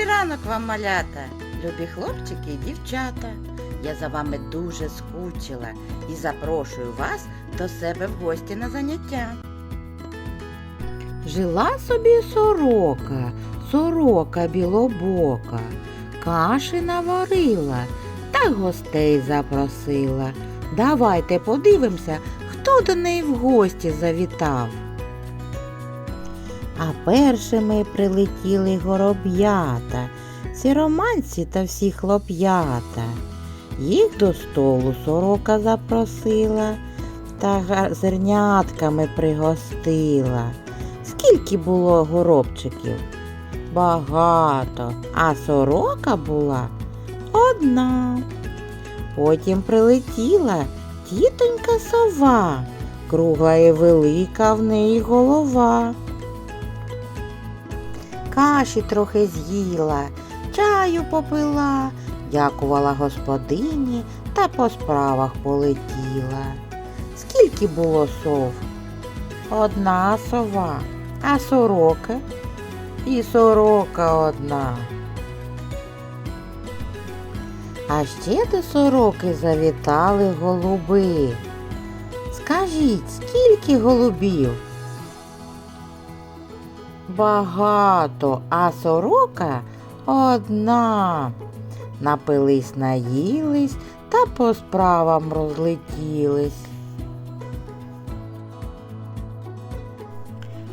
Добрий ранок вам, малята, любі хлопчики і дівчата. Я за вами дуже скучила і запрошую вас до себе в гості на заняття. Жила собі сорока, сорока білобока, каші наварила та гостей запросила. Давайте подивимося, хто до неї в гості завітав. А першими прилетіли гороб'ята, сіроманці та всі хлоп'ята. Їх до столу сорока запросила та зернятками пригостила. Скільки було горобчиків? Багато, а сорока була одна. Потім прилетіла тітонька сова, кругла і велика в неї голова. Каші трохи з'їла, чаю попила, дякувала господині та по справах полетіла. Скільки було сов? Одна сова, а сороки? І сорока одна. А ще до сороки завітали голуби. Скажіть, скільки голубів? Багато, а сорока одна. Напились, наїлись та по справам розлетілись.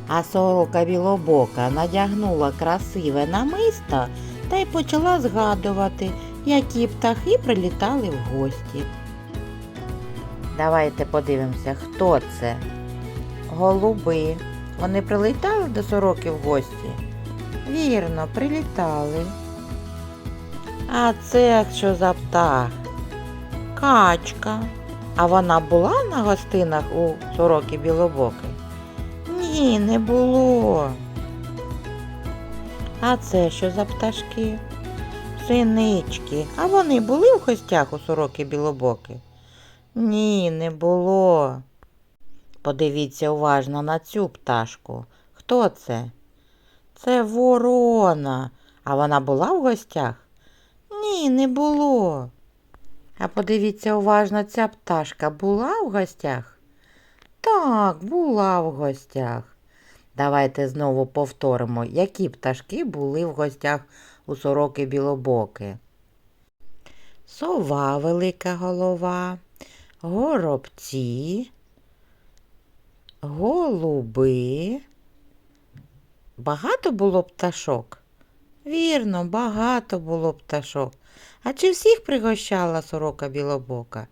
А сорока білобока надягнула красиве намисто та й почала згадувати, які птахи прилітали в гості. Давайте подивимося, хто це. Голуби. Вони прилітали до сороки в гості? Вірно, прилітали. А це що за птах? Качка. А вона була на гостинах у сороки білобоки? Ні, не було. А це що за пташки? Синички. А вони були в гостях у сороки білобоки? Ні, не було. Подивіться уважно на цю пташку. Хто це? Це ворона. А вона була в гостях? Ні, не було. А подивіться уважно, ця пташка була в гостях? Так, була в гостях. Давайте знову повторимо, які пташки були в гостях у сороки білобоки. Сова велика голова, горобці, голуби. Багато було пташок? Вірно, багато було пташок. А чи всіх пригощала сорока білобока?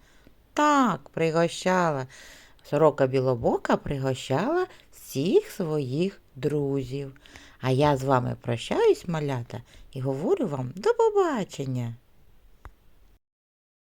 Так, пригощала. Сорока білобока пригощала всіх своїх друзів. А я з вами прощаюсь, малята, і говорю вам до побачення.